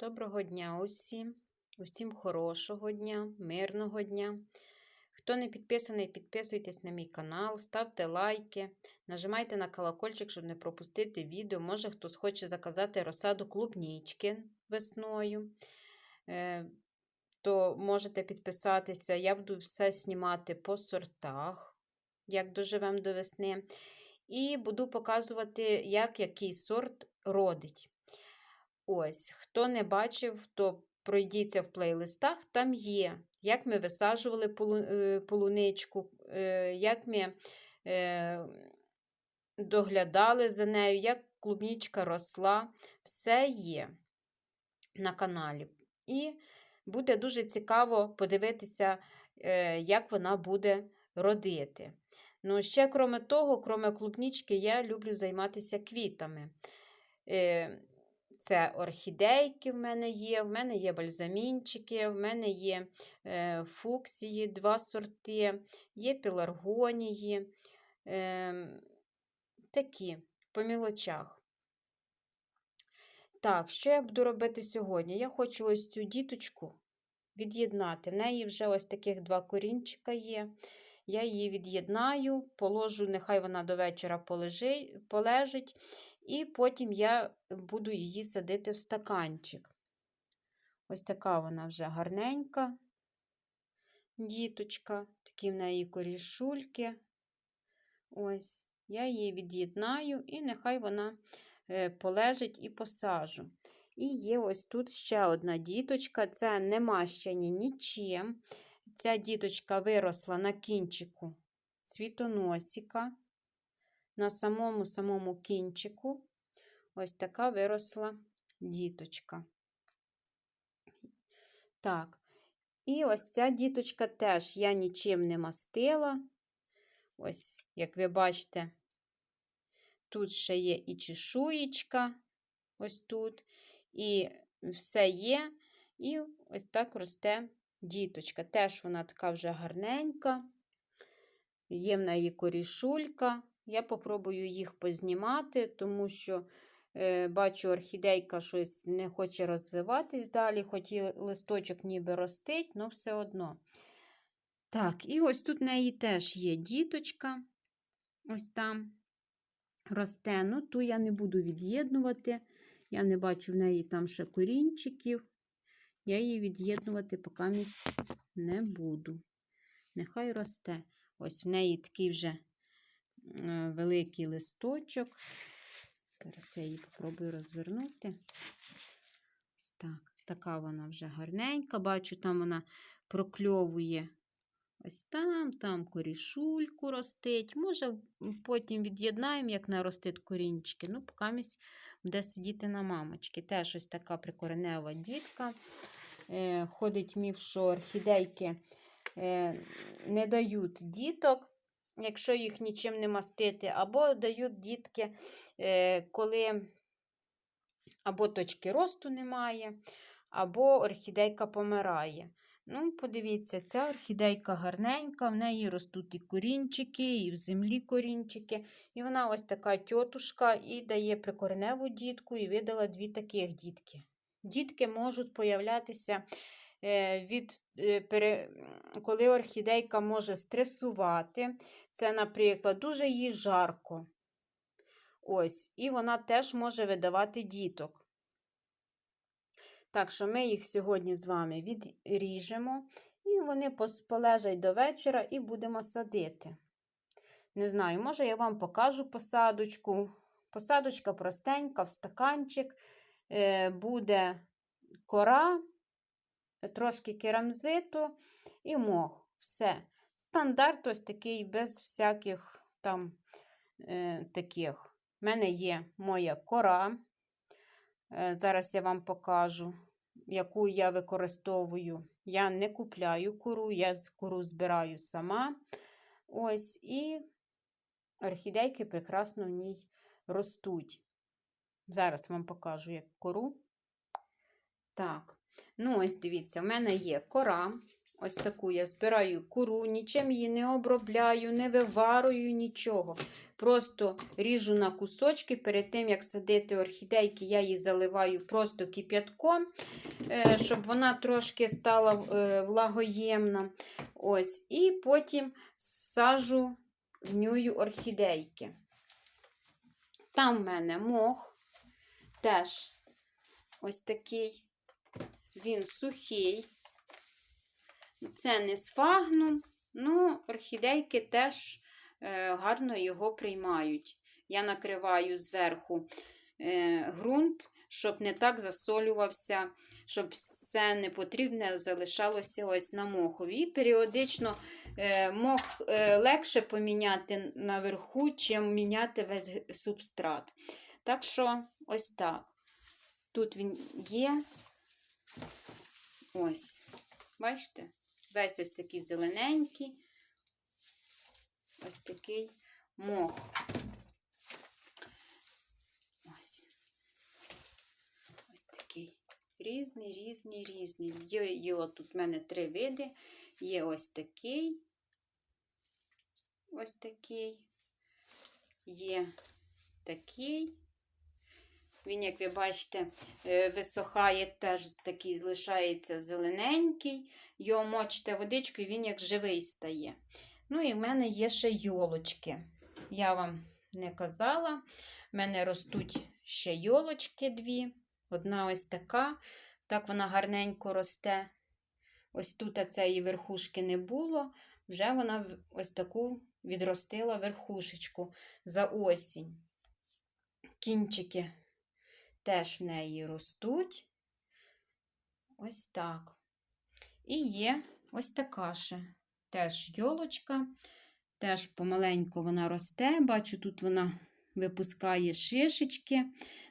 Доброго дня усім, усім хорошого дня, мирного дня. Хто не підписаний, підписуйтесь на мій канал, ставте лайки, нажимайте на колокольчик, щоб не пропустити відео. Може, хтось хоче заказати розсаду клубнічки весною, е, то можете підписатися. Я буду все знімати по сортах, як доживемо до весни. І буду показувати, як який сорт родить. Ось, хто не бачив, то пройдіться в плейлистах, там є, як ми висаджували е, полуничку, е, як ми е, доглядали за нею, як клубнічка росла. Все є на каналі. І буде дуже цікаво подивитися, як вона буде родити. Ну, ще, крім того, крім клубнічки, я люблю займатися квітами. Це орхідейки в мене є, в мене є бальзамінчики, в мене є е, фуксії, два сорти, є пеларгонії. Е, такі по мілочах. Так, що я буду робити сьогодні? Я хочу ось цю діточку від'єднати. В неї вже ось таких два корінчика є. Я її від'єднаю, положу, нехай вона до вечора полежить, і потім я буду її садити в стаканчик. Ось така вона вже гарненька діточка, такі в неї корішульки. Ось, я її від'єднаю, і нехай вона е, полежить і посажу. І є ось тут ще одна діточка, це не мащені нічим. Ця діточка виросла на кінчику цвітоносика, на самому самому кінчику. Ось така виросла діточка. Так, і ось ця діточка теж я нічим не мастила. Ось, як ви бачите, тут ще є і чешуєчка, ось тут, і все є. І ось так росте діточка. Теж вона така вже гарненька, є в неї корішулька. Я попробую їх познімати, тому що е, бачу, орхідейка щось не хоче розвиватись далі, хоч і листочок ніби ростить, але все одно. Так, і ось тут в неї теж є діточка. Ось там росте. Ну, ту я не буду від'єднувати. Я не бачу в неї там ще корінчиків. Я її від'єднувати поки не буду. Нехай росте. Ось в неї такий вже великий листочок. Зараз я її попробую розвернути. Так. Така вона вже гарненька. Бачу, там вона прокльовує ось там, там корішульку ростить. Може, потім від'єднаємо, як наростить корінчики. Ну, поки буде сидіти на мамочки. Теж ось така прикоренева дітка. Е, ходить міф, що орхідейки е, не дають діток, якщо їх нічим не мастити, або дають дітки, е, коли або точки росту немає, або орхідейка помирає. Ну, подивіться, ця орхідейка гарненька, в неї ростуть і корінчики, і в землі корінчики. І вона ось така тьотушка і дає прикореневу дітку, і видала дві таких дітки. Дітки можуть появлятися від, е, коли орхідейка може стресувати. Це, наприклад, дуже їй жарко. Ось, і вона теж може видавати діток. Так що ми їх сьогодні з вами відріжемо, і вони полежать до вечора і будемо садити. Не знаю, може я вам покажу посадочку. Посадочка простенька, в стаканчик. Е, Буде кора, трошки керамзиту і мох. Все. Стандарт ось такий, без всяких там е, таких. У мене є моя кора. Е, Зараз я вам покажу, яку я використовую. Я не купляю кору, я кору збираю сама. Ось, і орхідейки прекрасно в ній ростуть. Зараз вам покажу, як кору. Так, ну ось дивіться, у мене є кора. Ось таку я збираю куру, нічим її не обробляю, не виварую нічого. Просто ріжу на кусочки. Перед тим, як садити орхідейки, я її заливаю просто кип'ятком, е, щоб вона трошки стала е, влагоємна. Ось, І потім сажу в нюю орхідейки. Там в мене мох, теж ось такий, він сухий. Це не сфагнум, ну, орхідейки теж е, гарно його приймають. Я накриваю зверху е, ґрунт, щоб не так засолювався, щоб все непотрібне залишалося ось на мохові. І періодично е, мох легше поміняти наверху, чим міняти весь субстрат. Так що, ось так. Тут він є. Ось, бачите? Весь ось такий зелененький, ось такий мох. Ось. Ось такий. Різний, різний, різний. Є, є тут в мене три види. Є ось такий, ось такий, є такий. Він, як ви бачите, е, висохає, теж такий залишається зелененький. Його мочите водичкою, він як живий стає. Ну, і в мене є ще йолочки. Я вам не казала. В мене ростуть ще йолочки дві. Одна ось така. Так вона гарненько росте. Ось тут цієї верхушки не було. Вже вона ось таку відростила верхушечку за осінь. Кінчики теж в неї ростуть. Ось так. І є ось така ще теж йолочка. Теж помаленьку вона росте. Бачу, тут вона випускає шишечки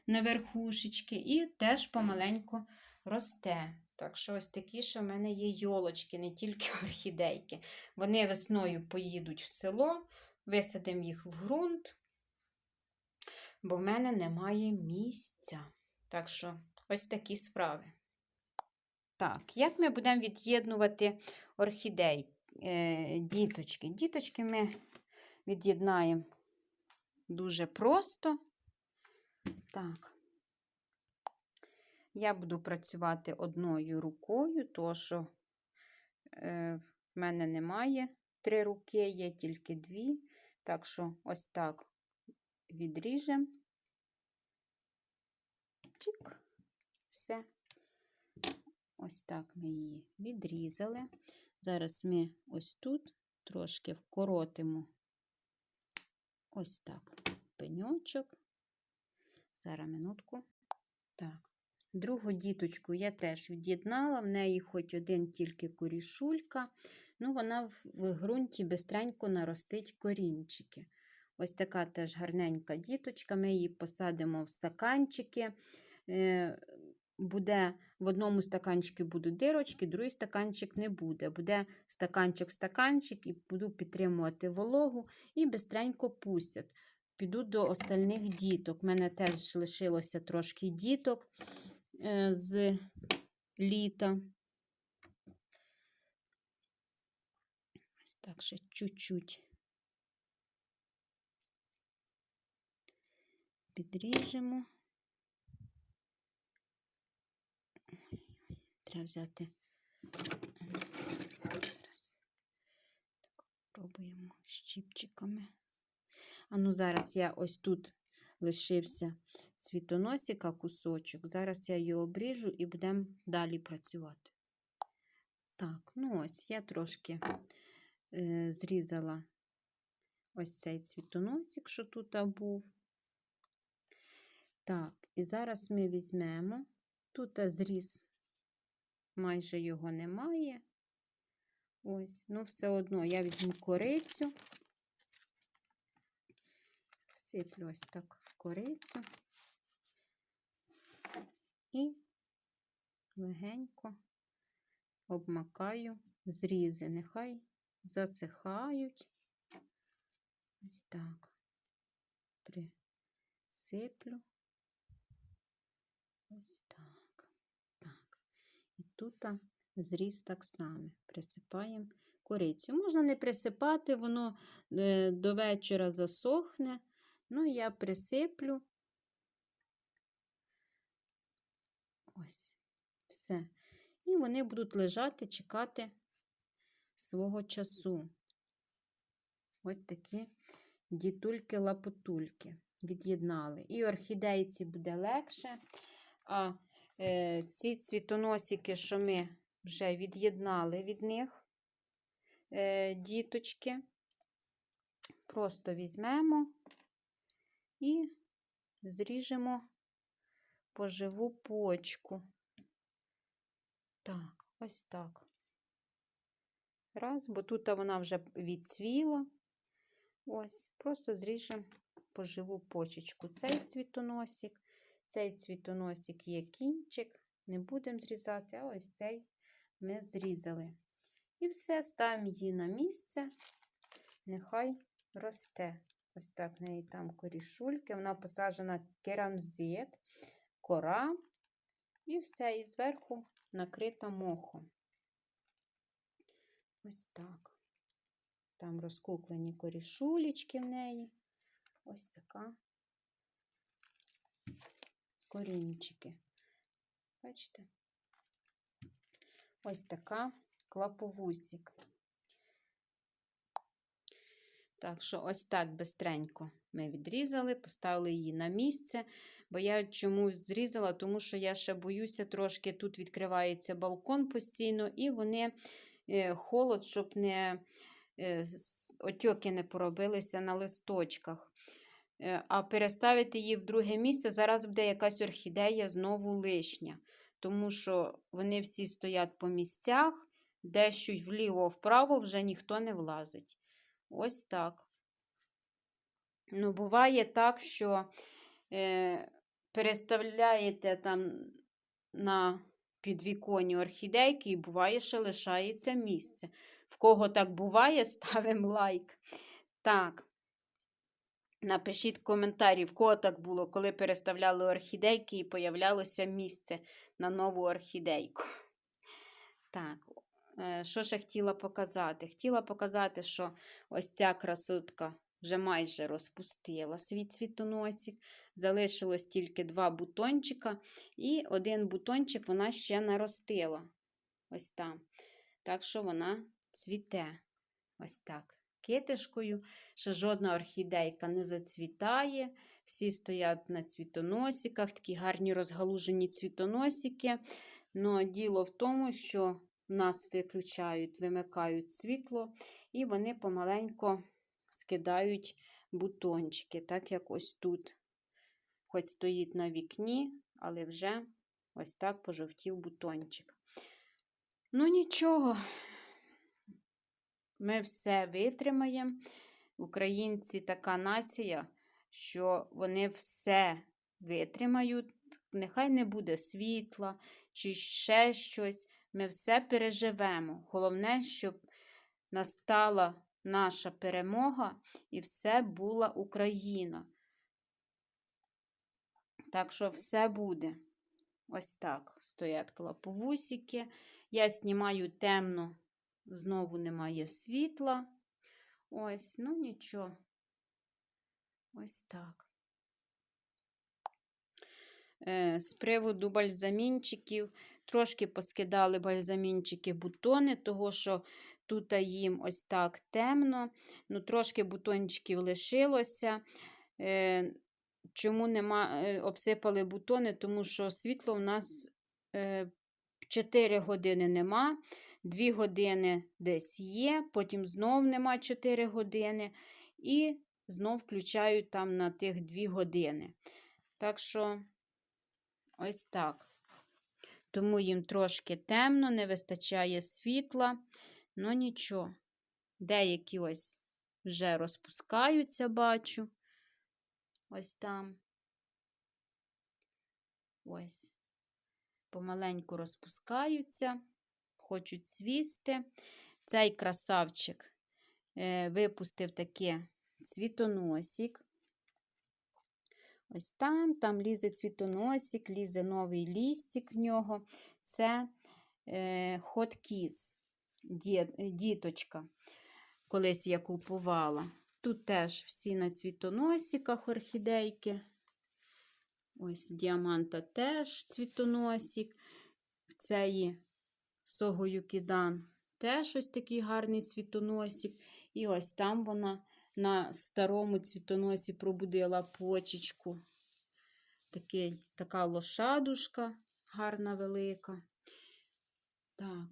на верхушечки, і теж помаленьку росте. Так що, ось такі що в мене є йолочки, не тільки орхідейки. Вони весною поїдуть в село, висадимо їх в ґрунт бо в мене немає місця. Так що, ось такі справи. Так, як ми будемо від'єднувати орхідей, е, діточки? Діточки ми від'єднаємо дуже просто. Так, я буду працювати одною рукою, то що е, в мене немає три руки, є тільки дві. Так що, ось так відріжемо. Чик, все. Ось так ми її відрізали. Зараз ми ось тут трошки вкоротимо ось так пеньочок. Зараз минутку. Так, другу діточку я теж від'єднала, в неї хоч один тільки корішулька, ну вона в ґрунті бистренько наростить корінчики. Ось така теж гарненька діточка. Ми її посадимо в стаканчики. Е, буде В одному стаканчику будуть дирочки, другий стаканчик не буде. Буде стаканчик в стаканчик, і буду підтримувати вологу і бистренько пустять. Піду до остальних діток. У мене теж лишилося трошки діток е, з літа. Ось так ще чуть-чуть. Підріжемо. Треба взяти. Зараз так, пробуємо щіпчиками. А ну, зараз я ось тут лишився цвітоносика кусочок. Зараз я його обріжу і будемо далі працювати. Так, ну ось я трошки е, зрізала ось цей цвітоносик, що тут був. Так, і зараз ми візьмемо, тут зріз, майже його немає. Ось, ну, все одно я візьму корицю, всиплю ось так в корицю і легенько обмакаю зрізи, нехай засихають. Ось так присиплю. Ось так. Так. І тут зріс так само. Присипаємо корицю. Можна не присипати, воно е, до вечора засохне. Ну, я присиплю. Ось, все. І вони будуть лежати, чекати свого часу. Ось такі дітульки-лапотульки від'єднали. І орхідейці буде легше. А е, ці цвітоносики, що ми вже від'єднали від них е, діточки, просто візьмемо і зріжемо поживу почку. Так, ось так. Раз, бо тут вона вже відцвіла. Ось, просто зріжемо поживу почечку. Цей цвітоносик, цей цвітоносик є кінчик, не будемо зрізати, а ось цей ми зрізали. І все, ставимо її на місце, нехай росте. Ось так в неї там корішульки, вона посаджена керамзит, кора, і все, і зверху накрита мохом. Ось так. Там розкуклені корішулечки в неї. Ось така корінчики. Бачите? Ось така клаповусік. Так що, ось так бистренько ми відрізали, поставили її на місце. Бо я чомусь зрізала, тому що я ще боюся, трошки тут відкривається балкон постійно, і вони е, холод, щоб не е, отьоки не поробилися на листочках. Е, а переставити її в друге місце, зараз буде якась орхідея знову лишня. Тому що вони всі стоять по місцях, дещо вліво-вправо вже ніхто не влазить. Ось так. Ну, буває так, що е, переставляєте там на підвіконні орхідейки, і буває, що лишається місце. В кого так буває, ставимо лайк. Так. Напишіть коментарі, в кого так було, коли переставляли орхідейки і появлялося місце на нову орхідейку. Так, е, що ще хотіла показати? Хотіла показати, що ось ця красотка вже майже розпустила свій цвітоносик. Залишилось тільки два бутончика, і один бутончик вона ще наростила. Ось там. Так що вона цвіте. Ось так. Китишкою, що жодна орхідейка не зацвітає. Всі стоять на цвітоносиках, такі гарні розгалужені цвітоносики. Но діло в тому, що нас виключають, вимикають світло, і вони помаленько скидають бутончики, так як ось тут. Хоч стоїть на вікні, але вже ось так пожовтів бутончик. Ну, нічого, ми все витримаємо. Українці така нація, що вони все витримають. Нехай не буде світла чи ще щось. Ми все переживемо. Головне, щоб настала наша перемога і все була Україна. Так що все буде. Ось так стоять клаповусики. Я знімаю темно, знову немає світла. Ось, ну нічого. Ось так. Е, з приводу бальзамінчиків, трошки поскидали бальзамінчики бутони, того що тут їм ось так темно, ну трошки бутончиків лишилося. Е, чому нема, е, обсипали бутони? Тому що світло у нас 4 години нема, 2 години десь є, потім знов нема 4 години. І знов включають там на тих 2 години. Так що, ось так. Тому їм трошки темно, не вистачає світла. Ну нічого. Деякі ось вже розпускаються, бачу. Ось там. Ось. Помаленьку розпускаються, хочуть свісти. Цей красавчик е, випустив таке цвітоносик. Ось там, там лізе цвітоносик, лізе новий лістик в нього. Це е, Hot діточка. Колись я купувала. Тут теж всі на цвітоносиках орхідейки. Ось діаманта теж цвітоносик. В цієї Согоюкідан теж ось такий гарний цвітоносик. І ось там вона на старому цвітоносі пробудила почечку. Такий, така лошадушка гарна, велика. Так,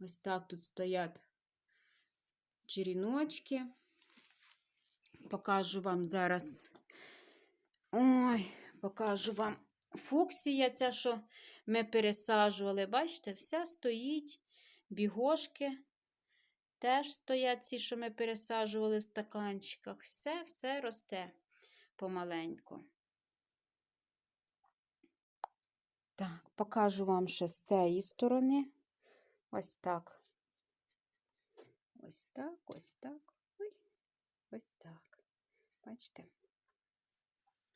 ось так тут стоять черіночки. Покажу вам зараз. Ой, покажу вам фуксія, ця, що ми пересаджували. Бачите, вся стоїть, бігошки. Теж стоять ці, що ми пересаджували в стаканчиках. Все, все росте помаленьку. Так, покажу вам ще з цієї сторони. Ось так. Ось так, ось так. Ой, ось так. Бачите?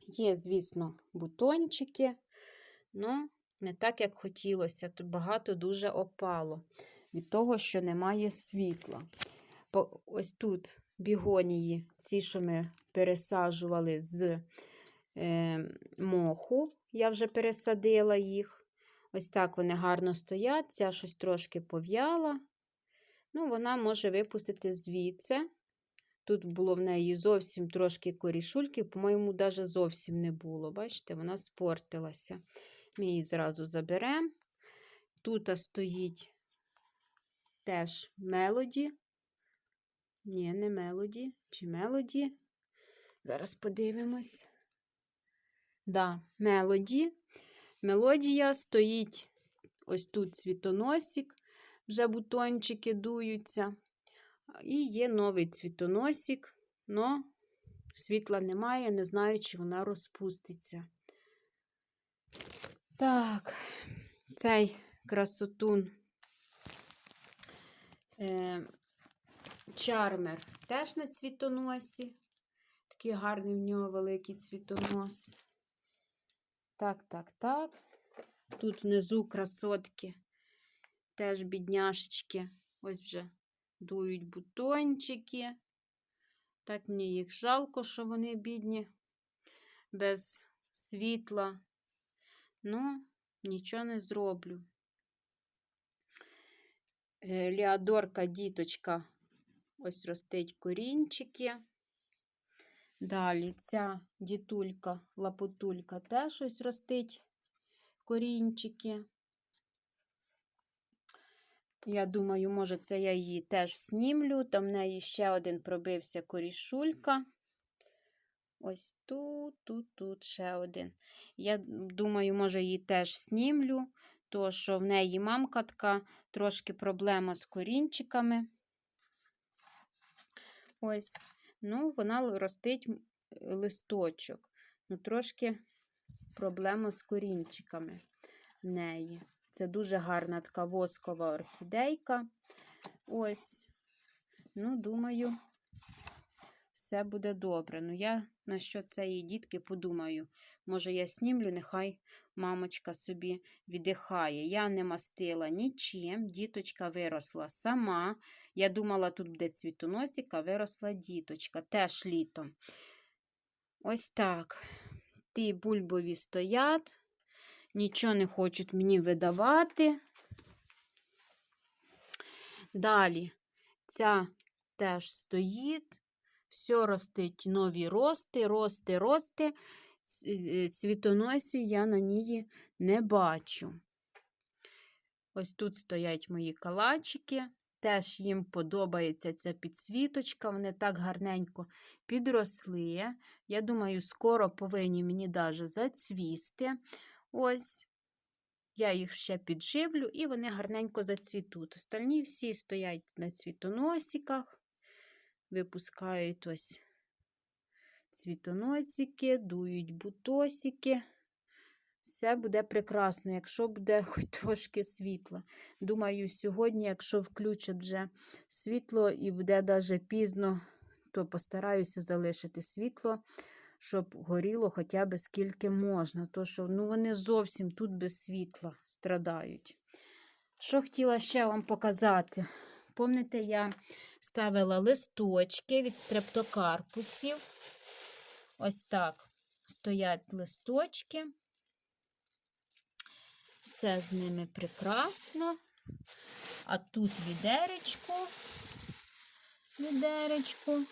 Є, звісно, бутончики, але не так, як хотілося. Тут багато дуже опало від того, що немає світла. Ось тут бігонії, ці, що ми пересаджували з е, моху, я вже пересадила їх. Ось так вони гарно стоять. Ця щось трошки пов'яла. Ну, вона може випустити звідси. Тут було в неї зовсім трошки корішульки, по-моєму, навіть зовсім не було. Бачите, вона спортилася. Ми її зразу заберемо. Тут стоїть теж мелоді. Ні, не мелоді. Чи мелоді? Зараз подивимось. Да, мелоді. Мелодія стоїть ось тут цвітоносик, вже бутончики дуються. І є новий цвітоносик, але світла немає, не знаю, чи вона розпуститься. Так, цей красотун е, чармер теж на цвітоносі. Такий гарний в нього великий цвітонос. Так, так, так. Тут внизу красотки, теж бідняшечки. Ось вже дують бутончики. Так мені їх жалко, що вони бідні, без світла. Ну, нічого не зроблю. Е, Ліадорка діточка. Ось ростить корінчики. Далі ця дітулька, лапутулька теж ось ростить корінчики. Я думаю, може, це я її теж снімлю. Там в неї ще один пробився корішулька. Ось тут, тут, тут ще один. Я думаю, може, її теж снімлю, то що в неї мамка така трошки проблема з корінчиками. Ось, ну, вона ростить листочок. Ну, трошки проблема з корінчиками в неї. Це дуже гарна така воскова орхідейка. Ось, ну, думаю, все буде добре. Ну, я на що цієї дітки подумаю. Може, я снімлю, нехай мамочка собі віддихає. Я не мастила нічим, діточка виросла сама. Я думала, тут буде цвітоносик, а виросла діточка, теж літом. Ось так. Ті бульбові стоять, нічого не хочуть мені видавати. Далі ця теж стоїть, все ростить нові рости, рости, рости. Е, Цвітоносів я на ній не бачу. Ось тут стоять мої калачики. Теж їм подобається ця підсвіточка. Вони так гарненько підросли. Я думаю, скоро повинні мені даже зацвісти. Ось я їх ще підживлю, і вони гарненько зацвітуть. Остальні всі стоять на цвітоносиках, випускають ось цвітоносики, дують бутосики. Все буде прекрасно, якщо буде хоч трошки світла. Думаю, сьогодні, якщо включать вже світло і буде даже пізно, то постараюся залишити світло, щоб горіло хоча б скільки можна. То що ну, вони зовсім тут без світла страдають. Що хотіла ще вам показати? Помните, я ставила листочки від стрептокарпусів. Ось так стоять листочки. Все з ними прекрасно. А тут відеречко, відеречко.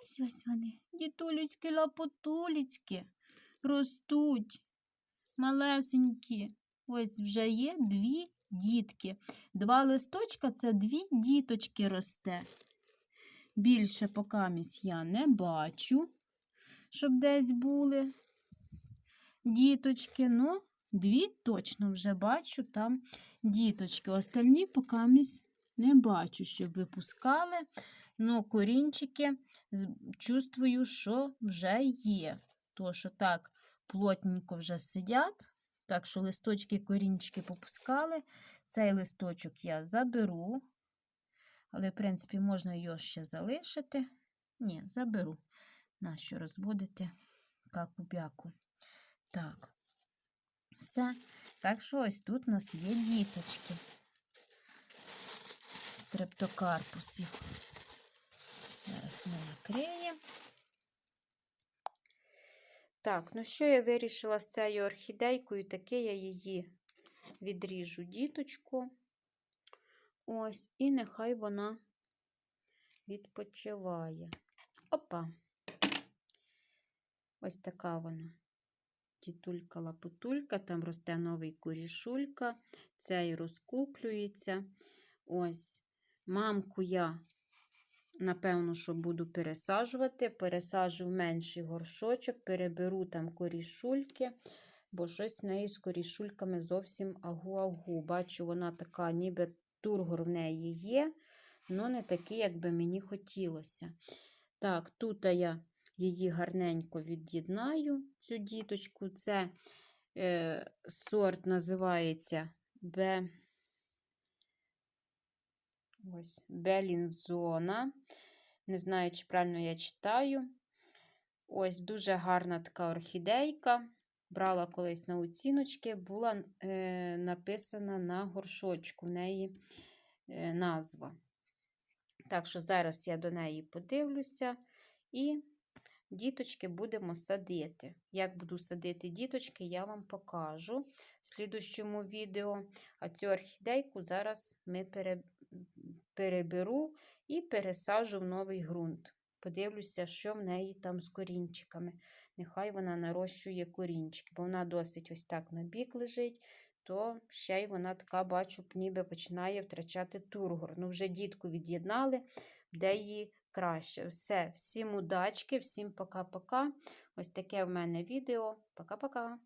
Ось ось вони. Дітулечки, лапотулечки ростуть. Малесенькі. Ось вже є дві дітки. Два листочка це дві діточки росте. Більше покамість я не бачу, щоб десь були діточки. Ну, дві точно вже бачу там діточки. Остальні покамість не бачу, щоб випускали. Ну, корінчики чувствую, що вже є. То, що так плотненько вже сидять. Так що листочки корінчики попускали. Цей листочок я заберу. Але, в принципі, можна його ще залишити. Ні, заберу. Нащо розводити каку-бяку. Так. Все. Так що ось тут у нас є діточки. Стрептокарпусів. Зараз ми накриємо. Так, ну що я вирішила з цією орхідейкою, таке я її відріжу діточку. Ось, і нехай вона відпочиває. Опа. Ось така вона. Тітулька лапутулька, там росте новий корішулька, цей розкуклюється. Ось, мамку я, напевно, що буду пересаджувати. Пересаджу в менший горшочок, переберу там корішульки, бо щось в неї з корішульками зовсім агу-агу. Бачу, вона така, ніби тургор в неї є, але не такий, як би мені хотілося. Так, тут я її гарненько від'єднаю, цю діточку. Це е, сорт називається Б. Ось, Белінзона. Не знаю, чи правильно я читаю. Ось дуже гарна така орхідейка. Брала колись на оціночки, була е, написана на горшочку в неї е, назва. Так що зараз я до неї подивлюся і діточки будемо садити. Як буду садити діточки, я вам покажу в слідущому відео. А цю орхідейку зараз ми пере, переберу і пересаджу в новий ґрунт. Подивлюся, що в неї там з корінчиками. Нехай вона нарощує корінчики, бо вона досить ось так на бік лежить, то ще й вона така, бачу, ніби починає втрачати тургор. Ну, вже дітку від'єднали, де її краще. Все, всім удачки, всім пока-пока. Ось таке в мене відео. Пока-пока.